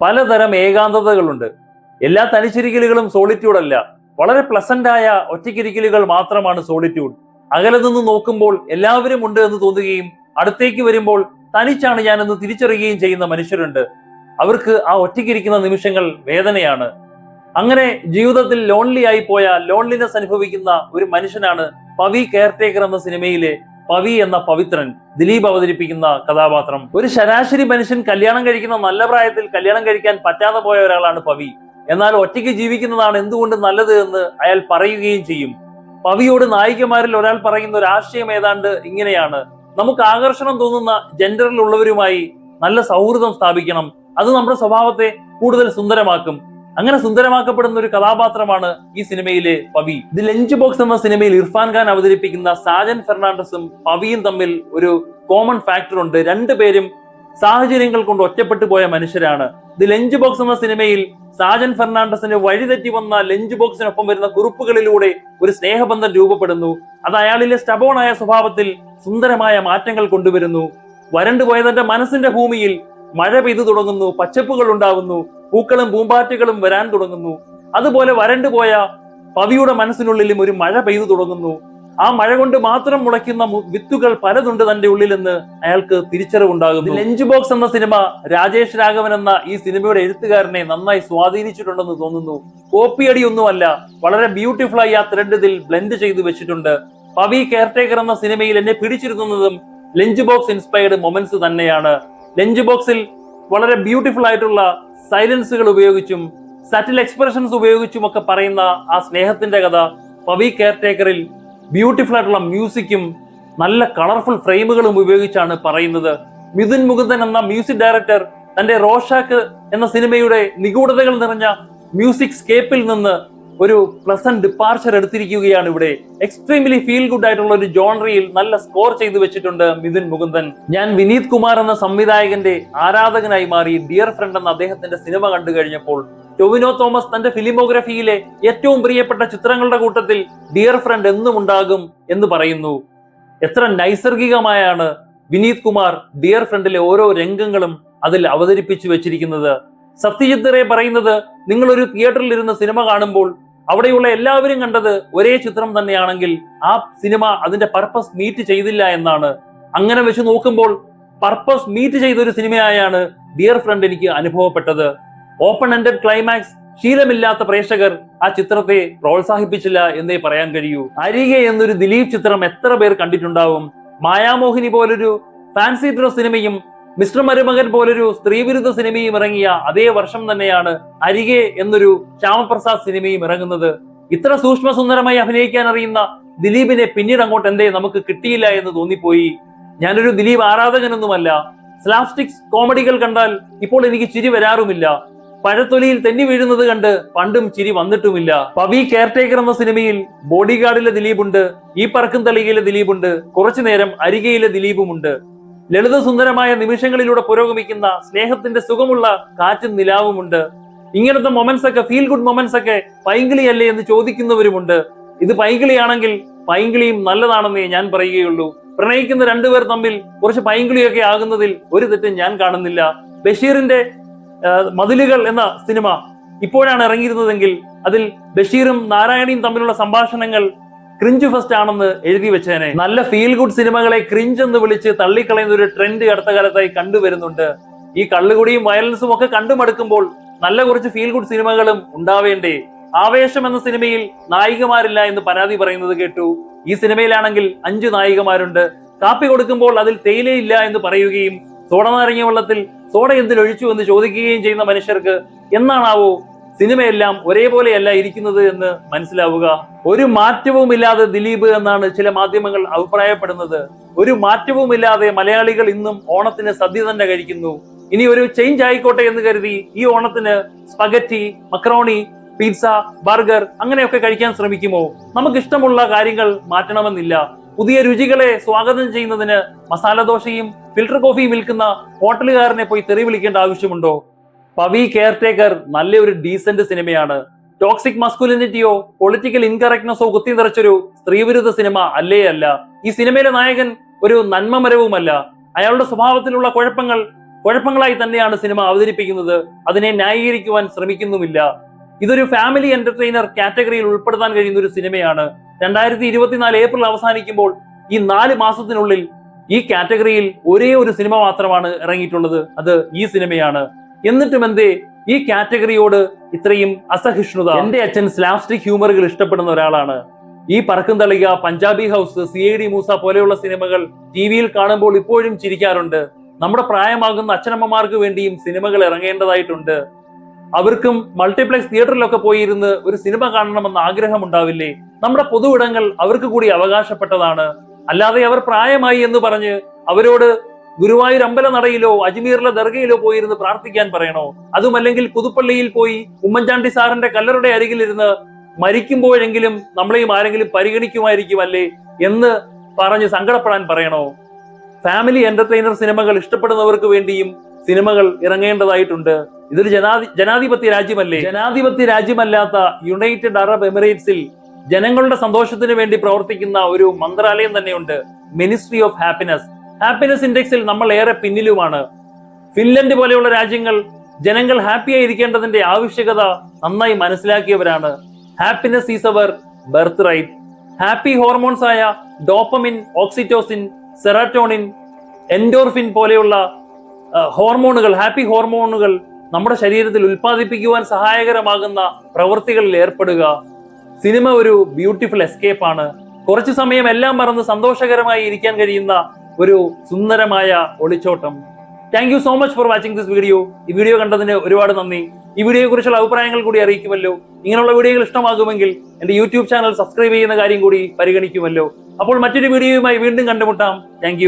പലതരം ഏകാന്തതകളുണ്ട്. എല്ലാ തനിച്ചിരിക്കലുകളും സോളിറ്റ്യൂഡ് അല്ല വളരെ പ്ലസന്റ് ആയ ഒറ്റയ്ക്കിരിക്കലുകൾ മാത്രമാണ് സോളിറ്റ്യൂഡ്. അകലെ നിന്ന് നോക്കുമ്പോൾ എല്ലാവരും ഉണ്ട് എന്ന് തോന്നുകയും അടുത്തേക്ക് വരുമ്പോൾ തനിച്ചാണ് ഞാനെന്ന് തിരിച്ചറിയുകയും ചെയ്യുന്ന മനുഷ്യരുണ്ട്. അവർക്ക് ആ ഒറ്റയ്ക്കിരിക്കുന്ന നിമിഷങ്ങൾ വേദനയാണ്. അങ്ങനെ ജീവിതത്തിൽ ലോൺലി ആയി പോയ ലോൺലിനെസ് അനുഭവിക്കുന്ന ഒരു മനുഷ്യനാണ് പവി കെയർടേക്കർ എന്ന സിനിമയിലെ പവി എന്ന പവിത്രൻ ദിലീപ് അവതരിപ്പിക്കുന്ന കഥാപാത്രം. ഒരു ശരാശരി മനുഷ്യൻ കല്യാണം കഴിക്കുന്ന നല്ല പ്രായത്തിൽ കല്യാണം കഴിക്കാൻ പറ്റാതെ പോയ ഒരാളാണ് പവി. എന്നാൽ ഒറ്റയ്ക്ക് ജീവിക്കുന്നതാണ് എന്തുകൊണ്ട് നല്ലത് എന്ന് അയാൾ പറയുകയും ചെയ്യും. പവിയോട് നായികമാരിൽ ഒരാൾ പറയുന്ന ഒരു ആശയം ഏതാണ്ട് ഇങ്ങനെയാണ്. നമുക്ക് ആകർഷണം തോന്നുന്ന ജെൻഡറിലുള്ളവരുമായി നല്ല സൗഹൃദം സ്ഥാപിക്കണം. അത് നമ്മുടെ സ്വഭാവത്തെ കൂടുതൽ സുന്ദരമാക്കും. അങ്ങനെ സുന്ദരമാക്കപ്പെടുന്ന ഒരു കഥാപാത്രമാണ് ഈ സിനിമയിലെ പവി. ദി ലഞ്ച് ബോക്സ് എന്ന സിനിമയിൽ ഇർഫാൻ ഖാൻ അവതരിപ്പിക്കുന്ന സാജൻ ഫെർണാണ്ടസും പവിയും തമ്മിൽ ഒരു കോമൺ ഫാക്ടർ ഉണ്ട്. രണ്ടുപേരും സാഹചര്യങ്ങൾ കൊണ്ട് ഒറ്റപ്പെട്ടു പോയ മനുഷ്യരാണ്. ദി ലഞ്ച് ബോക്സ് എന്ന സിനിമയിൽ സാജൻ ഫെർണാണ്ടസിന് വഴിതെറ്റി വന്ന ലഞ്ച് ബോക്സിനൊപ്പം വരുന്ന കുറിപ്പുകളിലൂടെ ഒരു സ്നേഹബന്ധം രൂപപ്പെടുന്നു. അത് അയാളിലെ സ്റ്റബോണായ സ്വഭാവത്തിൽ സുന്ദരമായ മാറ്റങ്ങൾ കൊണ്ടുവരുന്നു. വരണ്ടുപോയതന്റെ മനസ്സിന്റെ ഭൂമിയിൽ മഴ പെയ്തു തുടങ്ങുന്നു പച്ചപ്പുകൾ ഉണ്ടാകുന്നു പൂക്കളും പൂമ്പാറ്റകളും വരാൻ തുടങ്ങുന്നു. അതുപോലെ വരണ്ടുപോയ പവിയുടെ മനസ്സിനുള്ളിലും ഒരു മഴ പെയ്തു തുടങ്ങുന്നു. ആ മഴ കൊണ്ട് മാത്രം മുളയ്ക്കുന്ന വിത്തുകൾ പലതുണ്ട് തന്റെ ഉള്ളിലെന്ന് അയാൾക്ക് തിരിച്ചറിവുണ്ടാകുന്നു. ലഞ്ച് ബോക്സ് എന്ന സിനിമ രാജേഷ് രാഘവൻ എന്ന ഈ സിനിമയുടെ എഴുത്തുകാരനെ നന്നായി സ്വാധീനിച്ചിട്ടുണ്ടെന്ന് തോന്നുന്നു. കോപ്പിയടിയൊന്നുമല്ല വളരെ ബ്യൂട്ടിഫുൾ ആയി ആ ത്രെഡ് ഇതിൽ ബ്ലെൻഡ് ചെയ്തു വെച്ചിട്ടുണ്ട്. പവി കെയർടേക്കർ എന്ന സിനിമയിൽ എന്നെ പിടിച്ചിരുത്തുന്നതും ലഞ്ച് ബോക്സ് ഇൻസ്പയർഡ് മൊമെന്റ്സ് തന്നെയാണ്. ലഞ്ച് ബോക്സിൽ വളരെ ബ്യൂട്ടിഫുൾ ആയിട്ടുള്ള സൈലൻസുകൾ ഉപയോഗിച്ചും സറ്റിൽ എക്സ്പ്രഷൻസ് ഉപയോഗിച്ചും ഒക്കെ പറയുന്ന ആ സ്നേഹത്തിന്റെ കഥ പവി കെയർടേക്കറിൽ ബ്യൂട്ടിഫുൾ ആയിട്ടുള്ള മ്യൂസിക്കും നല്ല കളർഫുൾ ഫ്രെയിമുകളും ഉപയോഗിച്ചാണ് പറയുന്നത്. മിഥുൻ മുകുന്ദൻ എന്ന മ്യൂസിക് ഡയറക്ടർ തന്റെ റോഷാക്ക് എന്ന സിനിമയുടെ നിഗൂഢതകൾ നിറഞ്ഞ മ്യൂസിക് സ്കേപ്പിൽ നിന്ന് ഒരു പ്ലസന്റ് ഡിപ്പാർച്ചർ എടുത്തിരിക്കുകയാണ് ഇവിടെ. എക്സ്ട്രീംലി ഫീൽ ഗുഡ് ആയിട്ടുള്ള ഒരു ജോണറിയിൽ നല്ല സ്കോർ ചെയ്തു വെച്ചിട്ടുണ്ട് മിഥുൻ മുകുന്ദൻ. ഞാൻ വിനീത് കുമാർ എന്ന സംവിധായകന്റെ ആരാധകനായി മാറി ഡിയർ ഫ്രണ്ട് എന്ന അദ്ദേഹത്തിന്റെ സിനിമ കണ്ടു കഴിഞ്ഞപ്പോൾ ടൊവിനോ തോമസ് തന്റെ ഫിലിമോഗ്രഫിയിലെ ഏറ്റവും പ്രിയപ്പെട്ട ചിത്രങ്ങളുടെ കൂട്ടത്തിൽ ഡിയർ ഫ്രണ്ട് എന്നും ഉണ്ടാകും എന്ന് പറയുന്നു. എത്ര നൈസർഗികമായാണ് വിനീത് കുമാർ ഡിയർ ഫ്രണ്ടിലെ ഓരോ രംഗങ്ങളും അതിൽ അവതരിപ്പിച്ചു വെച്ചിരിക്കുന്നത്. സത്യജിത് റേ പറയുന്നത് നിങ്ങൾ ഒരു തിയേറ്ററിൽ ഇരുന്ന് സിനിമ കാണുമ്പോൾ അവിടെയുള്ള എല്ലാവരും കണ്ടത് ഒരേ ചിത്രം തന്നെയാണെങ്കിൽ ആ സിനിമ അതിന്റെ പർപ്പസ് മീറ്റ് ചെയ്തില്ല എന്നാണ്. അങ്ങനെ വെച്ച് നോക്കുമ്പോൾ പർപ്പസ് മീറ്റ് ചെയ്ത ഒരു സിനിമയായാണ് ഡിയർ ഫ്രണ്ട് എനിക്ക് അനുഭവപ്പെട്ടത്. ഓപ്പൺ എൻഡഡ് ക്ലൈമാക്സ് ശീലമില്ലാത്ത പ്രേക്ഷകർ ആ ചിത്രത്തെ പ്രോത്സാഹിപ്പിച്ചില്ല എന്നേ പറയാൻ കഴിയൂ. അരികെ എന്നൊരു ദിലീപ് ചിത്രം എത്ര പേർ കണ്ടിട്ടുണ്ടാവും? മായാമോഹിനി പോലൊരു ഫാൻസി ഡ്രസ് സിനിമയും മിസ്റ്റർ മരുമകൻ പോലൊരു സ്ത്രീവിരുദ്ധ സിനിമയും ഇറങ്ങിയ അതേ വർഷം തന്നെയാണ് അരികെ എന്നൊരു ശ്യാമപ്രസാദ് സിനിമയും ഇറങ്ങുന്നത്. ഇത്ര സൂക്ഷ്മ സുന്ദരമായി അഭിനയിക്കാൻ അറിയുന്ന ദിലീപിനെ പിന്നീട് അങ്ങോട്ട് എന്തേ നമുക്ക് കിട്ടിയില്ല എന്ന് തോന്നിപ്പോയി. ഞാനൊരു ദിലീപ് ആരാധകനൊന്നുമല്ല. സ്ലാപ്സ്റ്റിക്സ് കോമഡികൾ കണ്ടാൽ ഇപ്പോൾ എനിക്ക് ചിരി വരാറുമില്ല. പഴത്തൊലിയിൽ തെന്നി വീഴുന്നത് കണ്ട് പണ്ടും ചിരി വന്നിട്ടുമില്ല. പവി കെയർടേക്കർ എന്ന സിനിമയിൽ ബോഡിഗാർഡിലെ ദിലീപുണ്ട് ഈ പറക്കും തളികയിലെ ദിലീപുണ്ട് കുറച്ചു നേരം അരികയിലെ ദിലീപുമുണ്ട്. ലളിത സുന്ദരമായ നിമിഷങ്ങളിലൂടെ പുരോഗമിക്കുന്ന സ്നേഹത്തിന്റെ സുഖമുള്ള കാറ്റും നിലാവുമുണ്ട്. ഇങ്ങനത്തെ മൊമെന്റ്സ് ഒക്കെ ഫീൽ ഗുഡ് മൊമെന്റ്സ് ഒക്കെ പൈങ്കിളി അല്ലേ എന്ന് ചോദിക്കുന്നവരുമുണ്ട്. ഇത് പൈങ്കിളിയാണെങ്കിൽ പൈങ്കിളിയും നല്ലതാണെന്നേ ഞാൻ പറയുകയുള്ളൂ. പ്രണയിക്കുന്ന രണ്ടുപേർ തമ്മിൽ കുറച്ച് പൈങ്കിളിയൊക്കെ ആകുന്നതിൽ ഒരു തെറ്റും ഞാൻ കാണുന്നില്ല. ബഷീറിന്റെ മതിലുകൾ എന്ന സിനിമ ഇപ്പോഴാണ് ഇറങ്ങിയിരുന്നതെങ്കിൽ അതിൽ ബഷീറും നാരായണിയും തമ്മിലുള്ള സംഭാഷണങ്ങൾ ക്രിഞ്ച് ഫസ്റ്റ് ആണെന്ന് എഴുതി വെച്ചേനെ. നല്ല ഫീൽ ഗുഡ് സിനിമകളെ ക്രിഞ്ച് എന്ന് വിളിച്ച് തള്ളിക്കളയുന്ന ഒരു ട്രെൻഡ് അടുത്ത കാലത്തായി കണ്ടുവരുന്നുണ്ട് ഈ കള്ളുകുടിയും വയലൻസും ഒക്കെ കണ്ടുമടുക്കുമ്പോൾ നല്ല കുറച്ച് ഫീൽ ഗുഡ് സിനിമകളും ഉണ്ടാവേണ്ടേ. ആവേശം എന്ന സിനിമയിൽ നായികമാരില്ല എന്ന് പരാതി പറയുന്നത് കേട്ടു. ഈ സിനിമയിലാണെങ്കിൽ അഞ്ചു നായികമാരുണ്ട്. കാപ്പി കൊടുക്കുമ്പോൾ അതിൽ തേയിലയില്ല എന്ന് പറയുകയും സോഡ നാരങ്ങ വെള്ളത്തിൽ സോഡ എന്തിൽ ഒഴിച്ചു എന്ന് ചോദിക്കുകയും ചെയ്യുന്ന മനുഷ്യർക്ക് എന്നാണാവോ സിനിമയെല്ലാം ഒരേപോലെയല്ല ഇരിക്കുന്നത് എന്ന് മനസ്സിലാവുക. ഒരു മാറ്റവും ഇല്ലാതെ ദിലീപ് എന്നാണ് ചില മാധ്യമങ്ങൾ അഭിപ്രായപ്പെടുന്നത്. ഒരു മാറ്റവും ഇല്ലാതെ മലയാളികൾ ഇന്നും ഓണത്തിന് സദ്യ തന്നെ കഴിക്കുന്നു. ഇനി ഒരു ചേഞ്ച് ആയിക്കോട്ടെ എന്ന് കരുതി ഈ ഓണത്തിന് സ്പഗറ്റി മക്രോണി പിസ്സ ബർഗർ അങ്ങനെയൊക്കെ കഴിക്കാൻ ശ്രമിക്കുമോ? നമുക്ക് ഇഷ്ടമുള്ള കാര്യങ്ങൾ മാറ്റണമെന്നില്ല. പുതിയ രുചികളെ സ്വാഗതം ചെയ്യുന്നതിന് മസാല ദോശയും ഫിൽട്ടർ കോഫിയും വിൽക്കുന്ന ഹോട്ടലുകാരനെ പോയി തെറി വിളിക്കേണ്ട ആവശ്യമുണ്ടോ? പവി കെയർടേക്കർ നല്ലൊരു ഡീസന്റ് സിനിമയാണ് ടോക്സിക് മസ്കുലിനിറ്റിയോ പൊളിറ്റിക്കൽ ഇൻകറക്ട്നെസ്സോ കുത്തിനിറച്ചൊരു സ്ത്രീവിരുദ്ധ സിനിമ അല്ലേ അല്ല. ഈ സിനിമയിലെ നായകൻ ഒരു നന്മമരവുമല്ല. അയാളുടെ സ്വഭാവത്തിലുള്ള കുഴപ്പങ്ങൾ കുഴപ്പങ്ങളായി തന്നെയാണ് സിനിമ അവതരിപ്പിക്കുന്നത്. അതിനെ ന്യായീകരിക്കുവാൻ ശ്രമിക്കുന്നുമില്ല. ഇതൊരു ഫാമിലി എന്റർടൈനർ കാറ്റഗറിയിൽ ഉൾപ്പെടുത്താൻ കഴിയുന്ന ഒരു സിനിമയാണ് രണ്ടായിരത്തി ഇരുപത്തിനാല് ഏപ്രിൽ അവസാനിക്കുമ്പോൾ ഈ നാല് മാസത്തിനുള്ളിൽ ഈ കാറ്റഗറിയിൽ ഒരേ ഒരു സിനിമ മാത്രമാണ് ഇറങ്ങിയിട്ടുള്ളത്. അത് ഈ സിനിമയാണ് എന്നിട്ടും എന്തേ ഈ കാറ്റഗറിയോട് ഇത്രയും അസഹിഷ്ണുത. എന്റെ അച്ഛൻ സ്ലാസ്റ്റിക് ഹ്യൂമറുകൾ ഇഷ്ടപ്പെടുന്ന ഒരാളാണ്. ഈ Parakkum Thalika Punjabi house C I D Moosa പോലെയുള്ള സിനിമകൾ ടി വിയിൽ കാണുമ്പോൾ ഇപ്പോഴും ചിരിക്കാറുണ്ട്. നമ്മുടെ പ്രായമാകുന്ന അച്ഛനമ്മമാർക്ക് വേണ്ടിയും സിനിമകൾ ഇറങ്ങേണ്ടതായിട്ടുണ്ട്. അവർക്കും മൾട്ടിപ്ലെക്സ് തിയേറ്ററിലൊക്കെ പോയിരുന്ന് ഒരു സിനിമ കാണണമെന്ന ആഗ്രഹം ഉണ്ടാവില്ലേ നമ്മുടെ പൊതു ഇടങ്ങൾ അവർക്ക് കൂടി അവകാശപ്പെട്ടതാണ്. അല്ലാതെ അവർ പ്രായമായി എന്ന് പറഞ്ഞ് അവരോട് ഗുരുവായൂർ അമ്പല നടയിലോ അജ്മീറിലെ ദർഗയിലോ പോയിരുന്ന് പ്രാർത്ഥിക്കാൻ പറയണോ? അതുമല്ലെങ്കിൽ പുതുപ്പള്ളിയിൽ പോയി ഉമ്മൻചാണ്ടി സാറിന്റെ കല്ലറുടെ അരികിലിരുന്ന് മരിക്കുമ്പോഴെങ്കിലും നമ്മളെയും ആരെങ്കിലും പരിഗണിക്കുമായിരിക്കും അല്ലേ എന്ന് പറഞ്ഞ് സങ്കടപ്പെടാൻ പറയണോ? ഫാമിലി എന്റർടൈനർ സിനിമകൾ ഇഷ്ടപ്പെടുന്നവർക്ക് വേണ്ടിയും സിനിമകൾ ഇറങ്ങേണ്ടതായിട്ടുണ്ട്. ഇതൊരു ജനാധി ജനാധിപത്യ രാജ്യമല്ലേ? ജനാധിപത്യ രാജ്യമല്ലാത്ത യുണൈറ്റഡ് അറബ് എമിറേറ്റ്സിൽ ജനങ്ങളുടെ സന്തോഷത്തിന് വേണ്ടി പ്രവർത്തിക്കുന്ന ഒരു മന്ത്രാലയം തന്നെയുണ്ട്. Ministry of happiness. ഹാപ്പിനെസ് ഇൻഡെക്സിൽ നമ്മൾ ഏറെ പിന്നിലുമാണ്. ഫിൻലൻഡ് പോലെയുള്ള രാജ്യങ്ങൾ ജനങ്ങൾ ഹാപ്പി ആയിരിക്കേണ്ടതിന്റെ ആവശ്യകത നന്നായി മനസ്സിലാക്കിയവരാണ്. Happiness is our birth right happy hormones ആയ ഡോപ്പമിൻ ഓക്സിറ്റോസിൻ സെറാറ്റോണിൻ എൻഡോർഫിൻ പോലെയുള്ള ഹോർമോണുകൾ ഹാപ്പി ഹോർമോണുകൾ നമ്മുടെ ശരീരത്തിൽ ഉൽപ്പാദിപ്പിക്കുവാൻ സഹായകരമാകുന്ന പ്രവൃത്തികളിൽ ഏർപ്പെടുക. സിനിമ ഒരു ബ്യൂട്ടിഫുൾ എസ്കേപ്പ് ആണ്. കുറച്ചു സമയം എല്ലാം മറന്ന് സന്തോഷകരമായി ഇരിക്കാൻ കഴിയുന്ന ഒരു സുന്ദരമായ ഒളിച്ചോട്ടം. Thank you so much for watching this video ഈ വീഡിയോ കണ്ടതിന് ഒരുപാട് നന്ദി. ഈ വീഡിയോയെ കുറിച്ചുള്ള അഭിപ്രായങ്ങൾ കൂടി അറിയിക്കുമല്ലോ. ഇങ്ങനെയുള്ള വീഡിയോകൾ ഇഷ്ടമാകുമെങ്കിൽ എന്റെ യൂട്യൂബ് ചാനൽ സബ്സ്ക്രൈബ് ചെയ്യുന്ന കാര്യം കൂടി പരിഗണിക്കുമല്ലോ. അപ്പോൾ മറ്റൊരു വീഡിയോയുമായി വീണ്ടും കണ്ടുമുട്ടാം. താങ്ക്